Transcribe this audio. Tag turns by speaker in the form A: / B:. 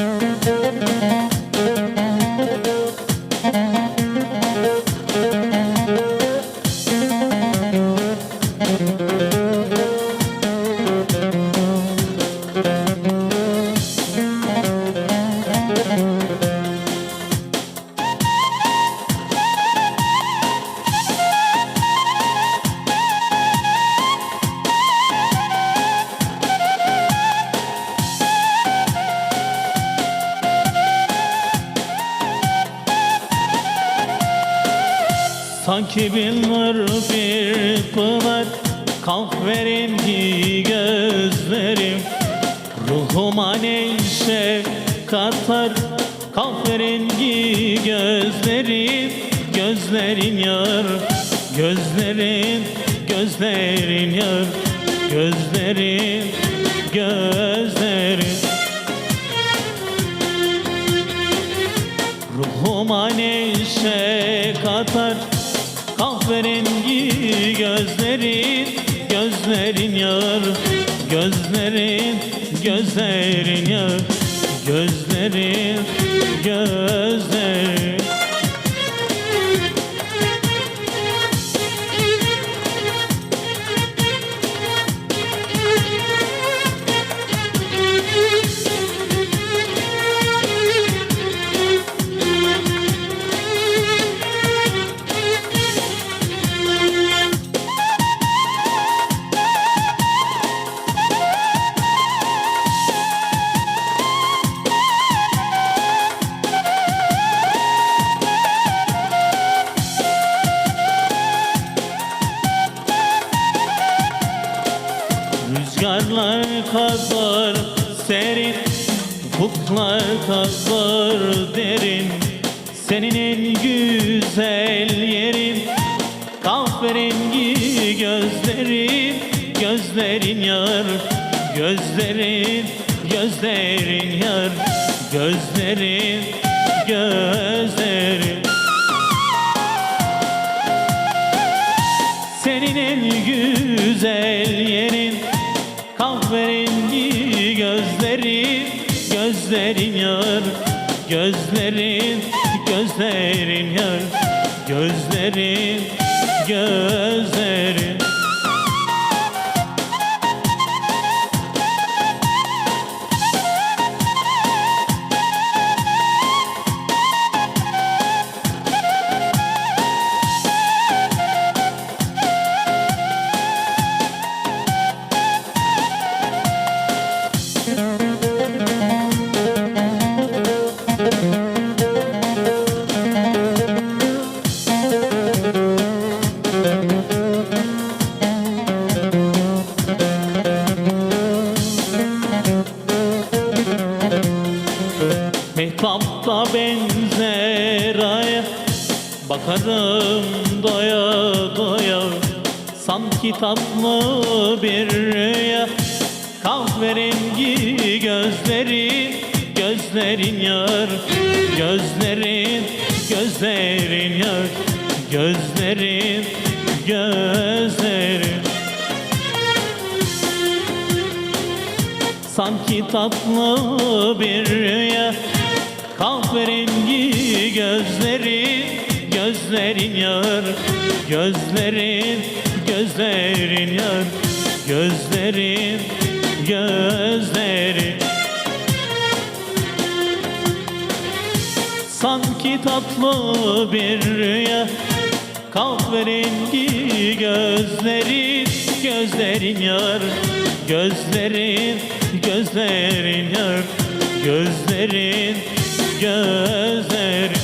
A: Thank you. Sanki bir nur bir pınar Kahverengi gözlerim. Ruhuma neşe katar Kahverengi gözlerin Gözlerin yar Gözlerin Gözlerin yar. Gözlerin Gözlerin. Ruhuma neşe katar Kahverengi gözlerin Gözlerin yar. Gözlerin Gözlerin yar. Gözlerin Gözlerin Rüzgarlar kadar serin Ufuklar kadar derin. Senin en güzel yerin Kahverengi gözlerin Gözlerin yar Gözlerin Gözlerin yar Gözlerin Gözlerin. Senin en güzel yerin Kahverengi gözlerin Gözlerin yar. Gözlerin Gözlerin yar. Gözlerin Gözlerin Mehtapta benzer aya. Bakarım doya doya Sanki tatlı bir rüya. Kahverengi gözlerin Gözlerin yar. Gözlerin Gözlerin yar. Gözlerin Gözlerin. Sanki tatlı bir rüya Kahverengi gözlerin Gözlerin yar. Gözlerin Gözlerin yar. Gözlerin Gözlerin. Sanki tatlı bir rüya. Kahverengi gözlerin Gözlerin yar. Gözlerin Gözlerin yar. Gözlerin Gözlerin